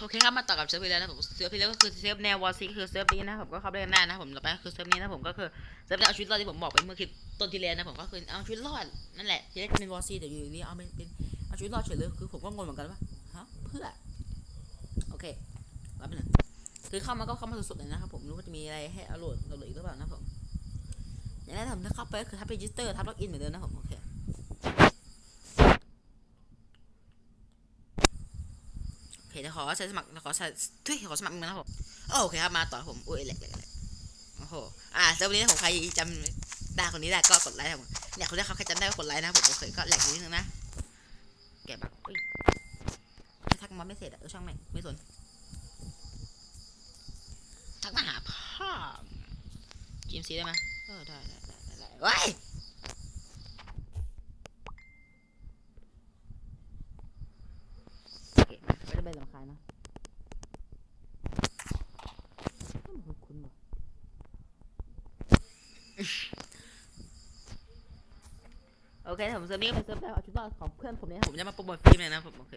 โอเคครับมาต่อกับเซิร์ฟที่แล้วนะผมเซิร์ฟที่แล้วก็คือเซิร์ฟแนววอร์ซีก็คือเซิร์ฟนี้นะผมก็เข้าไปเล่นได้นะผมต่อไปก็คือเซิร์ฟนี้นะผมก็คือเซิร์ฟแนวเอาชีวิตรอดที่ผมบอกไปเมื่อคลิปต้นที่แล้วนะผมก็คือเอาชีวิตรอดนั่นแหละที่แรกเป็นวอร์ซีแต่อยู่ดีๆเอาเป็นเป็นเอาชีวิตรอดเฉยเลยคือผมก็งงเหมือนกันว่าฮะเพื่อโอเครับไปหนึ่งคือเข้ามาก็เข้ามาสุดๆเลยนะครับผมรู้ว่าจะมีอะไรให้อาโหลดโหลดอีกหรือเปล่านะผมอย่างแรกผมถ้าเข้าไปก็คือทับ register ทับ login เหมือนเดิมนะผมโอเค โอ เคจะขอใช้สมัครขอใช้ทุยขอสมัครมึงนะผมโอเคครับมาต่อผมอุ้ยแหลกแหลกโอ้โหอ่าแล้ววันนี้ผมใครจำได้คนนี้ได้ก็กดไลค์ผมเนี่ยคนที่เขาใครจำได้ก็กดไลค์นะผมโอเคก็แหลกนิดนึงนะแกะบักอุ้ยทักมาไม่เสร็จอะช่างแม่งไม่สนทักมาหาพ่อจีมซีได้ไหมเออได้ได้ได้ได้ไว้ยโอเคไม่ได้เป็นลำคาญนะมันคุ้นๆว่ะโอเคผมเซิร์ฟนี้ก็เป็นเซิร์ฟแล้วเอาชุดรอดของเพื่อนผมเนี่ยผมจะมาโปรโมทฟิล์มเลยนะผมโอเค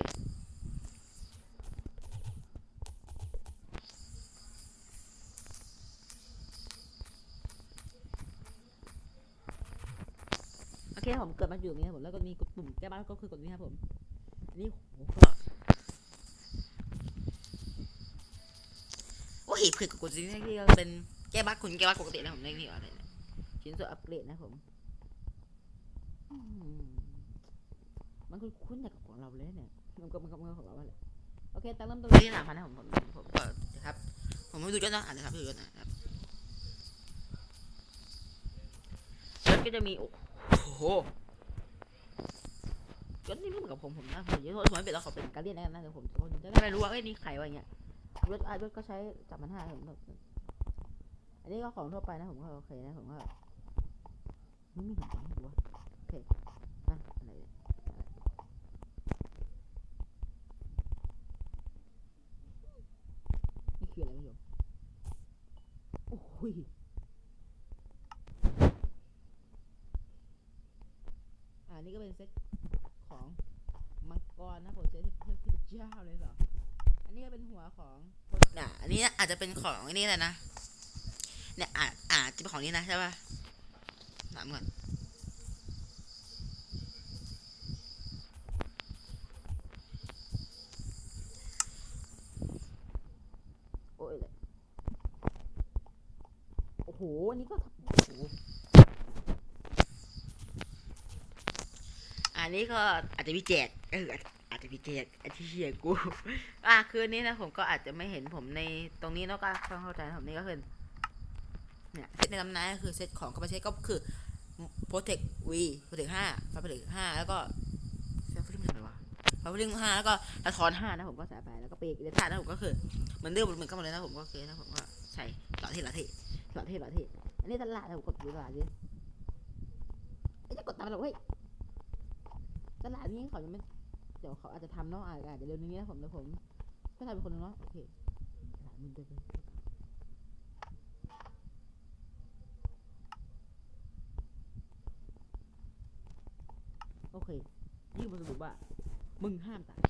โอเคผมเกิดมาอยู่ตรงนี้ครับผมแล้วก็มีกดปุ่มแก้บ้านก็คือกดนี้ครับผมอันนี้โอ้โห ก็โอ้ยเผื่อกกดนี้ที่ก็เป็นแก้บ้านคุณแก้บ้านปกตินะผมเรียกนี่อะไรเนี่ยชิ้นส่วนอัปเกรดนะผมมันคุ้นๆอย่กับของเราเลยเนี่ยมันก็มันก็มันก็ของเราแหละโอเคตั้งเริ่มต้นที่สามพันนะผมผมผมก็ครับ ผมไม่ดูยอดนะอ่านนะครับดูยอดนะครับยอดก็จะมีโอ้โหยอดนี่ไม่เหมือนกับผมผมนะผมยอะผมไม่เป็นแล้วขอเป็นการเรียนนะเดี๋ยวผมจะได้ไม่รู้ว่าเอ้ยนี่ใครวะอย่างเงี้ย ยอดอะยอดก็ใช้จับมันห้าผมแบบอันนี้ก็ของทั่วไปนะผมก็โอเคนะผมก็ไม่มีหนังห้ดูวะอะอะไรเนี่ยนี่คืออะไรไม่รู้โอ้ยอ่านี่ก็เป็นเซตของมังกรนะผมเซตเทพเทพเจ้าเลยเหรอ นนี้ก็เป็นหัวของน่ะอันนี้อาจจะเป็นของอ้นี่แหละนะเนี่ยอาจอาจจะเป็นของนี้นะใช่ป่ะถามก่อนโอ้ยเลยโอ้โหอันนี้ก็โอ้โหอันนี้ก็อาจจะมีแจกก็เออ อาจอาจจะมีแจกไอที่เชียกู อะคืนนี้นะผมก็อาจจะไม่เห็นผมในตรงนี้แล้วก็ต้องเข้าใจผมนี่ก็คือเนี่ยเซตในตำนานก็คือเซตของคาปาเชก็คือ Protect V Protect 5 f a Protect 5แล้วก็เซฟฟิล์มอะไรวะฟาฟิล์ม5แล้วก็สะทอน5นะผมก็ใส่ไปแล้วก็ปรกอิเล็กท่านะผมก็คือเหมือนเดิมเหมือนกันหมดเลยนะผมก็โอเคนะผมก็ใส่หลอเท่หลอเท่หลอเท่หลอเท่อันนี้ตลาดนะผมกดดูตลาดดิไอ้จะกดตามหรอเว้ยตลาดนี้เขายังไม่ เดี๋ยวเขาอาจจะทำเนาะอาจจะเร็วนี้นะผมนะผมก็ทำเป็นคนหนึงเนาะโอเคตลาดมึงเดินโอเคนี่มันสรุปว่า มึงห้ามตาย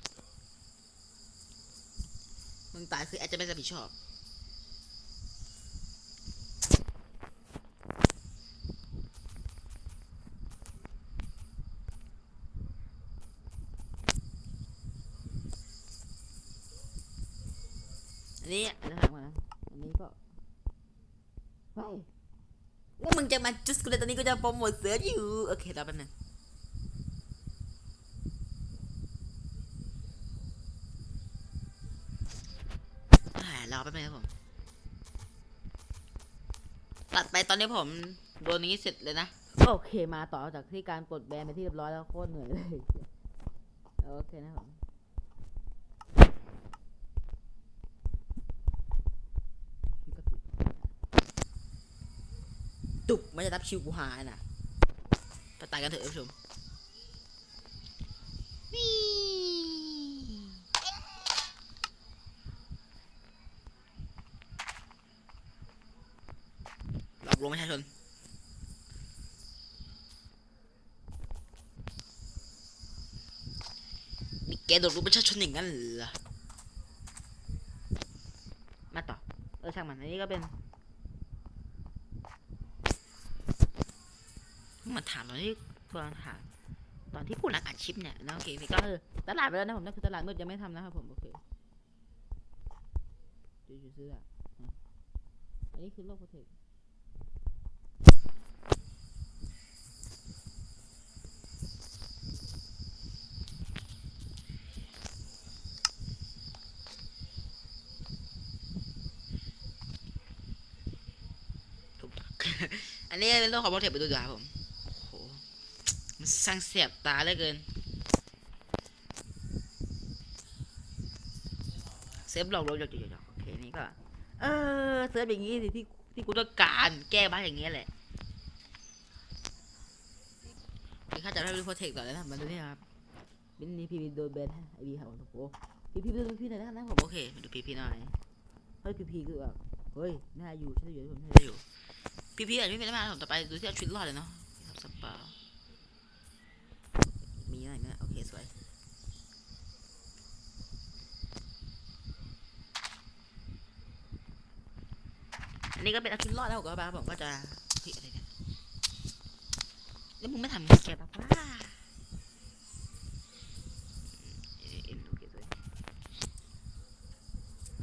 มึงตายคืออาจจะไม่รับผิดชอบ อันนี้อันนี้ถามก่อนนะอันนี้ก็เฮ้ยแล้วมึงจะมาจุดกูเลยตอนนี้ก็จะโปรโมทเสืออยู่ โอเครอแป๊บนึงอ่ารอแป๊บนึงครับผมตัดไปตอนนี้ผมโดนนี้เสร็จเลยนะ โอเคมาต่อจากที่การปลดแบนไปที่เรียบร้อยแล้วโคตรเหนื่อยเลย โอเคนะครับผม ก็ติด ตุบไม่จะรับชิวกูหายนะไปตายกันเถอะท่านผู้ชมหลอกลวงประชาชนนี่แกโดนรู้ประชาชนอย่างนั้นเหรอมาต่อเออช่างมันอันนี้ก็เป็น มาถามตอนที่ตอนถามตอนที่กูรักอัดชิปเนี่ยนะโอเคก็คือตลาดไปแล้วนะผมนั่นคือตลาดมืดยังไม่ทำนะครับผมโอเคดูดูซื้ออะอันนี้คือโลกโปรเทคอันนี้เป็นโลกของโปรเทคไปดูดีกว่าครับผม มันสร้างเสียบตาเหลือเกิน เซฟหลอกเราหยอกหยอกหยอกโอเคนี่ก็ เออเซฟอย่างงี้สิที่ที่กูต้องการแก้บ้านอย่างเงี้ยแหละนี่ข้าจะได้ดูโปรเทคต่อแล้วนะมาดูนี่ครับบินนี่พีพีโดนแบนไอพีครับโอ้โหพีพีดูพี่หน่อยนะครับผมโอเคดูพีพีหน่อยเฮ้ยพีพีคือแบบเฮ้ยน่าอยู่ใช่อยู่ผมน่าอยู่พี่พี่อาจจะไม่เป็นไรมากผมต่อไปดูที่เอาชีวิตรอดเลยเนาะครับสปามีอะไรไหมนะโอเคสวย อั นนี้ก็เป็นอาทิตย์รอดแล้วก็บ้าผมก็จะเฮ้ยอะไรเนี่ยแล้วมึงไม่ทำแกแบบว่าเอ็นโอเคสวย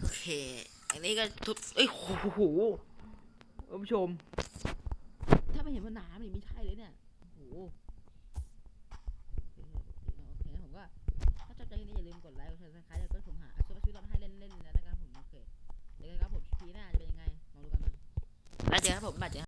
โอเค อันนี้ก็ทุบเอ้ยโอ้โหคุณผู้ชม ถ้าไม่เห็นว่าน้ำนี่ไม่ใช่เลยเนี่ย โอ้โหโอเคนะผมก็ ถ้าชอบใจนี้อย่าลืมกดไลค์ กดแชร์ซับสไครต์แล้วก็ผมหาช่วยช่วยเราให้เล่น เล่